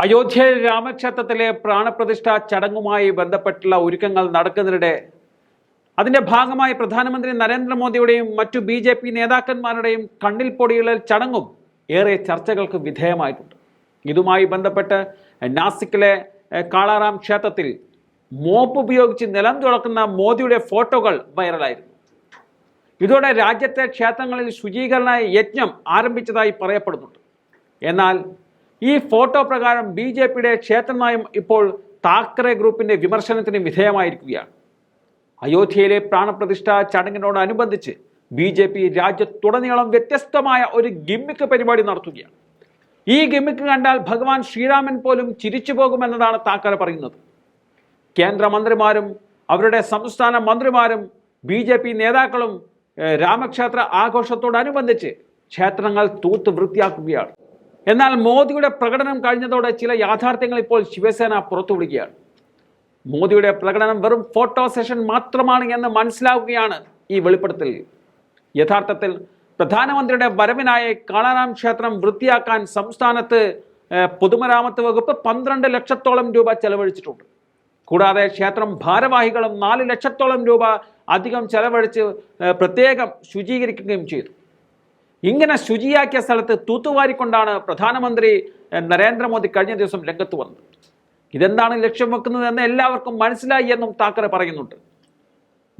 അയോധ്യയിൽ രാമക്ഷേത്രത്തിലെ പ്രാണപ്രതിഷ്ഠ ചടങ്ങുമായി ബന്ധപ്പെട്ടുള്ള ഒരുക്കങ്ങൾ നടക്കുന്നതിനിടെ അതിന്റെ ഭാഗമായി പ്രധാനമന്ത്രി നരേന്ദ്രമോദിയുടെയും മറ്റു ബി ജെ പി നേതാക്കന്മാരുടെയും കണ്ണിൽ പൊടിയുള്ള ചടങ്ങും ഏറെ ചർച്ചകൾക്ക് വിധേയമായിട്ടുണ്ട്. ഇതുമായി ബന്ധപ്പെട്ട് നാസിക്കിലെ കാളാറാം ക്ഷേത്രത്തിൽ മോപ്പ് ഉപയോഗിച്ച് നിലം തുറക്കുന്ന മോദിയുടെ ഫോട്ടോകൾ വൈറലായിരുന്നു. ഇതോടെ രാജ്യത്തെ ക്ഷേത്രങ്ങളിൽ ശുചീകരണ യജ്ഞം ആരംഭിച്ചതായി പറയപ്പെടുന്നുണ്ട്. എന്നാൽ ഈ ഫോട്ടോ പ്രകാരം ബി ജെ പിയുടെ ക്ഷേത്രനയം ഇപ്പോൾ താക്കറെ ഗ്രൂപ്പിന്റെ വിമർശനത്തിന് വിധേയമായിരിക്കുകയാണ്. അയോധ്യയിലെ പ്രാണപ്രതിഷ്ഠ ചടങ്ങിനോടനുബന്ധിച്ച് ബി ജെ പി രാജ്യത്തുടനീളം വ്യത്യസ്തമായ ഒരു ഗിമ്മിക്ക് പരിപാടി നടത്തുകയാണ്. ഈ ഗിമ്മിക്ക് കണ്ടാൽ ഭഗവാൻ ശ്രീരാമൻ പോലും ചിരിച്ചു പോകുമെന്നതാണ് താക്കറെ പറയുന്നത്. കേന്ദ്രമന്ത്രിമാരും അവരുടെ സംസ്ഥാന മന്ത്രിമാരും ബി ജെ പി നേതാക്കളും രാമക്ഷേത്ര ആഘോഷത്തോടനുബന്ധിച്ച് ക്ഷേത്രങ്ങൾ തൂത്ത് വൃത്തിയാക്കുകയാണ്. എന്നാൽ മോദിയുടെ പ്രകടനം കഴിഞ്ഞതോടെ ചില യാഥാർത്ഥ്യങ്ങൾ ഇപ്പോൾ ശിവസേന പുറത്തുവിടുകയാണ്. മോദിയുടെ പ്രകടനം വെറും ഫോട്ടോ സെഷൻ മാത്രമാണ് എന്ന് മനസ്സിലാവുകയാണ് ഈ വെളിപ്പെടുത്തൽ യഥാർത്ഥത്തിൽ പ്രധാനമന്ത്രിയുടെ വരവിനായി കാളാറാം ക്ഷേത്രം വൃത്തിയാക്കാൻ സംസ്ഥാനത്ത് പൊതുമരാമത്ത് വകുപ്പ് പന്ത്രണ്ട് ലക്ഷത്തോളം രൂപ ചെലവഴിച്ചിട്ടുണ്ട്. കൂടാതെ ക്ഷേത്രം ഭാരവാഹികളും നാല് ലക്ഷത്തോളം രൂപ അധികം ചെലവഴിച്ച് പ്രത്യേകം ശുചീകരിക്കുകയും ചെയ്തു. ഇങ്ങനെ ശുചിയാക്കിയ സ്ഥലത്ത് തൂത്തുവാരിക്കൊണ്ടാണ് പ്രധാനമന്ത്രി നരേന്ദ്രമോദി കഴിഞ്ഞ ദിവസം രംഗത്ത് വന്നത്. ഇതെന്താണ് ലക്ഷ്യം വെക്കുന്നത് എന്ന് എല്ലാവർക്കും മനസ്സിലായി എന്നും താക്കറെ പറയുന്നുണ്ട്.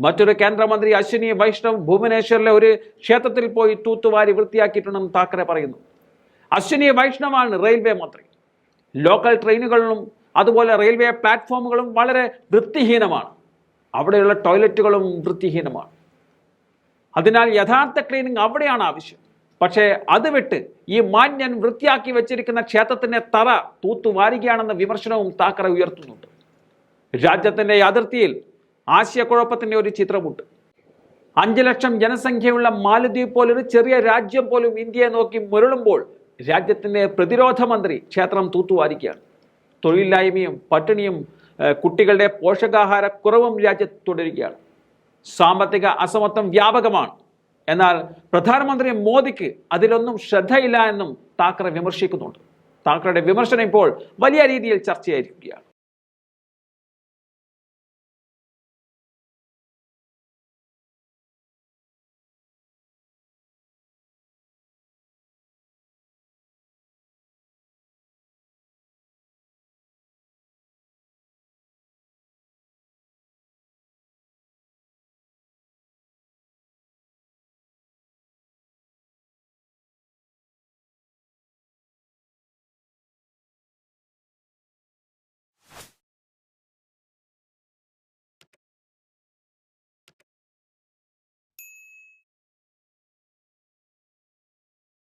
മറ്റൊരു കേന്ദ്രമന്ത്രി അശ്വിനി വൈഷ്ണവ് ഭുവനേശ്വറിലെ ഒരു ക്ഷേത്രത്തിൽ പോയി തൂത്തുവാരി വൃത്തിയാക്കിയിട്ടുണ്ടെന്നും താക്കറെ പറയുന്നു. അശ്വിനി വൈഷ്ണവാണ് റെയിൽവേ മന്ത്രി. ലോക്കൽ ട്രെയിനുകളിലും അതുപോലെ റെയിൽവേ പ്ലാറ്റ്ഫോമുകളും വളരെ വൃത്തിഹീനമാണ്. അവിടെയുള്ള ടോയ്ലറ്റുകളും വൃത്തിഹീനമാണ്. അതിനാൽ യഥാർത്ഥ ക്ലീനിങ് അവിടെയാണ് ആവശ്യം. പക്ഷേ അത് വിട്ട് ഈ മാന്യൻ വൃത്തിയാക്കി വെച്ചിരിക്കുന്ന ക്ഷേത്രത്തിന്റെ തറ തൂത്തുവാരുകയാണെന്ന വിമർശനവും താക്കറെ ഉയർത്തുന്നുണ്ട്. രാജ്യത്തിന്റെ അതിർത്തിയിൽ ആശയക്കുഴപ്പത്തിന്റെ ഒരു ചിത്രമുണ്ട്. അഞ്ച് ലക്ഷം ജനസംഖ്യയുള്ള മാലദ്വീപ് പോലൊരു ചെറിയ രാജ്യം പോലും ഇന്ത്യയെ നോക്കി മുരളുമ്പോൾ രാജ്യത്തിന്റെ പ്രതിരോധ മന്ത്രി ക്ഷേത്രം തൂത്തുവാരിക്കുകയാണ് തൊഴിലില്ലായ്മയും പട്ടിണിയും കുട്ടികളുടെ പോഷകാഹാര കുറവും രാജ്യത്ത് തുടരുകയാണ്. സാമ്പത്തിക അസമത്വം വ്യാപകമാണ്. എന്നാൽ പ്രധാനമന്ത്രി മോദിക്ക് അതിലൊന്നും ശ്രദ്ധയില്ല എന്നും താക്കറെ വിമർശിക്കുന്നുണ്ട്. താക്കറയുടെ വിമർശനം ഇപ്പോൾ വലിയ രീതിയിൽ ചർച്ചയായിരിക്കുകയാണ്.